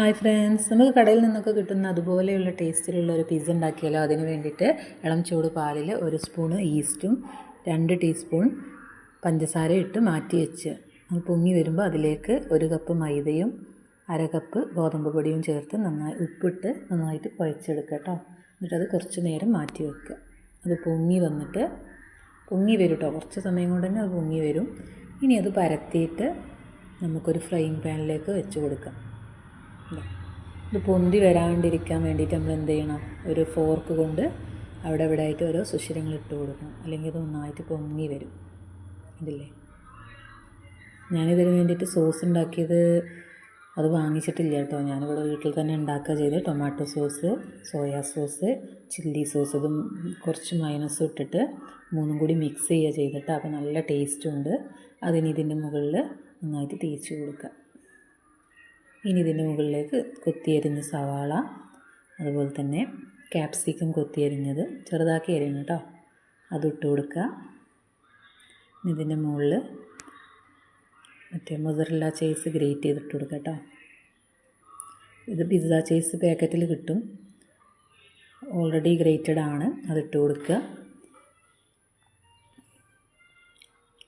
Hi friends നമുക്ക് കടയിൽ നിന്നൊക്കെ കിട്ടുന്ന അതുപോലെയുള്ള ടേസ്റ്റിലുള്ള ഒരു പിസ്സ ഉണ്ടാക്കിയാലോ? അതിന് വേണ്ടിയിട്ട് ഇളം ചൂട് പാലിൽ ഒരു സ്പൂൺ ഈസ്റ്റും രണ്ട് ടീസ്പൂൺ പഞ്ചസാര ഇട്ട് മാറ്റി വെച്ച് അത് പൊങ്ങി വരുമ്പോൾ അതിലേക്ക് ഒരു കപ്പ് മൈദയും അര കപ്പ് ഗോതമ്പ് പൊടിയും ചേർത്ത് നന്നായി ഉപ്പിട്ട് നന്നായിട്ട് കുഴച്ചെടുക്കുക കേട്ടോ. എന്നിട്ടത് കുറച്ച് നേരം മാറ്റി വെക്കുക. അത് പൊങ്ങി വന്നിട്ട് പൊങ്ങി വരും കേട്ടോ. കുറച്ച് സമയം കൊണ്ട് തന്നെ അത് പൊങ്ങി വരും. ഇനി അത് പരത്തിയിട്ട് നമുക്കൊരു ഫ്രൈയിങ് പാനിലേക്ക് വെച്ച് കൊടുക്കാം. ഇതാ. പൊന്തി വരാണ്ടിരിക്കാൻ വേണ്ടിയിട്ട് നമ്മൾ എന്ത് ചെയ്യണം? ഒരു ഫോർക്ക് കൊണ്ട് അവിടെ ഇവിടെ ആയിട്ട് ഓരോ സുഷിരങ്ങൾ ഇട്ട് കൊടുക്കണം. അല്ലെങ്കിൽ ഇത് നന്നായിട്ട് പൊങ്ങി വരും. ഇതില്ലേ ഞാനിതിന് വേണ്ടിയിട്ട് സോസ് ഉണ്ടാക്കിയത് അത് വാങ്ങിച്ചിട്ടില്ല കേട്ടോ. ഞാനിവിടെ വീട്ടിൽ തന്നെ ഉണ്ടാക്കുക ചെയ്ത് tomato sauce soya sauce chilli sauce ഇതും കുറച്ച് മൈനസ് ഇട്ടിട്ട് മൂന്നും കൂടി മിക്സ് ചെയ്യുക ചെയ്തിട്ട് അപ്പോൾ നല്ല ടേസ്റ്റും ഉണ്ട്. അതിന് ഇതിന്റെ മുകളിൽ നന്നായിട്ട് തേച്ച് കൊടുക്കുക. ഇനി ഇതിന്റെ മുകളിലേക്ക് കൊത്തിയരിഞ്ഞ സവാള അതുപോലെ തന്നെ ക്യാപ്സിക്കം കൊത്തിയരിഞ്ഞത് ചെറുതാക്കി അരിയണം കേട്ടോ. അതിട്ട് കൊടുക്കുക. ഇതിന്റെ മുകളിൽ മറ്റേ മൊസറല്ല ചേസ് ഗ്രേറ്റ് ചെയ്തിട്ട് കൊടുക്കുക കേട്ടോ. ഇത് പിസ്സ ചേസ് പാക്കറ്റിൽ കിട്ടും. ഓൾറെഡി ഗ്രേറ്റഡ് ആണ്. അതിട്ട് കൊടുക്കുക.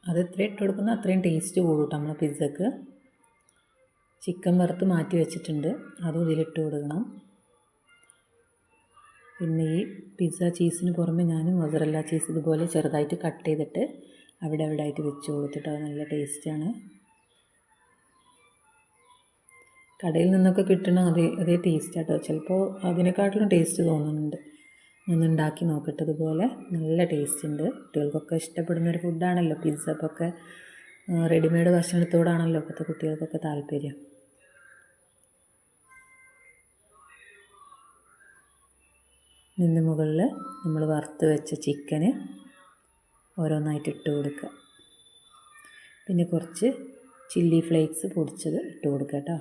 അത് എത്ര ഇട്ട് കൊടുക്കുന്നോ അത്രയും ടേസ്റ്റ് കൂടും നമ്മളെ പിസ്സക്ക് ചിക്കൻ വറുത്ത് മാറ്റി വെച്ചിട്ടുണ്ട്. അതും ഇതിലിട്ട് കൊടുക്കണം. പിന്നെ ഈ പിസ്സ ചീസിന് പുറമെ ഞാൻ മൊസറല്ല ചീസ് ഇതുപോലെ ചെറുതായിട്ട് കട്ട് ചെയ്തിട്ട് അവിടെ അവിടെ ആയിട്ട് വെച്ച് കൊടുത്തിട്ട് അത് നല്ല ടേസ്റ്റാണ് കടയിൽ നിന്നൊക്കെ കിട്ടണ അതേ അതേ ടേസ്റ്റ് ആട്ടോ. ചിലപ്പോൾ അതിനെക്കാട്ടിലും ടേസ്റ്റ് തോന്നുന്നുണ്ട്. ഒന്നുണ്ടാക്കി നോക്കട്ടെ. ഇതുപോലെ നല്ല ടേസ്റ്റ് ഉണ്ട്. കുട്ടികൾക്കൊക്കെ ഇഷ്ടപ്പെടുന്ന ഒരു ഫുഡാണല്ലോ പിസ്സപ്പൊക്കെ റെഡിമെയ്ഡ് ഭക്ഷണത്തോടാണല്ലോ ഇപ്പോഴത്തെ കുട്ടികൾക്കൊക്കെ താല്പര്യം. നിന്ന് മുകളിൽ നമ്മൾ വറുത്ത് വെച്ച ചിക്കന് ഓരോന്നായിട്ട് ഇട്ട് കൊടുക്കുക. പിന്നെ കുറച്ച് ചില്ലി ഫ്ലേക്സ് പൊടിച്ചത് ഇട്ട് കൊടുക്കുക കേട്ടോ.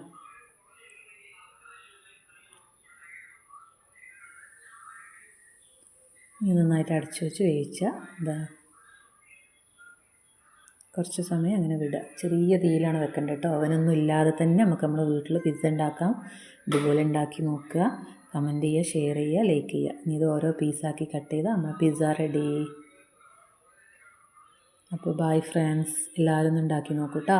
ഇനി നന്നായിട്ട് അടച്ചു വെച്ച് വേവിച്ചാൽ എന്താ കുറച്ച് സമയം അങ്ങനെ വിടുക. ചെറിയ തീയിലാണ് വെക്കേണ്ടത് കേട്ടോ. അവനൊന്നും ഇല്ലാതെ തന്നെ നമുക്ക് നമ്മുടെ വീട്ടിൽ പിസ്സ ഉണ്ടാക്കാം. ഇതുപോലെ ഉണ്ടാക്കി നോക്കുക. കമന്റ് ചെയ്യുക ഷെയർ ചെയ്യുക ലൈക്ക് ചെയ്യുക. ഇനി ഇത് ഓരോ പീസാക്കി കട്ട് ചെയ്താൽ നമ്മൾ പിസ്സ റെഡി അപ്പോൾ ബൈ ഫ്രണ്ട്സ് എല്ലാവരും ഉണ്ടാക്കി നോക്കൂ കേട്ടോ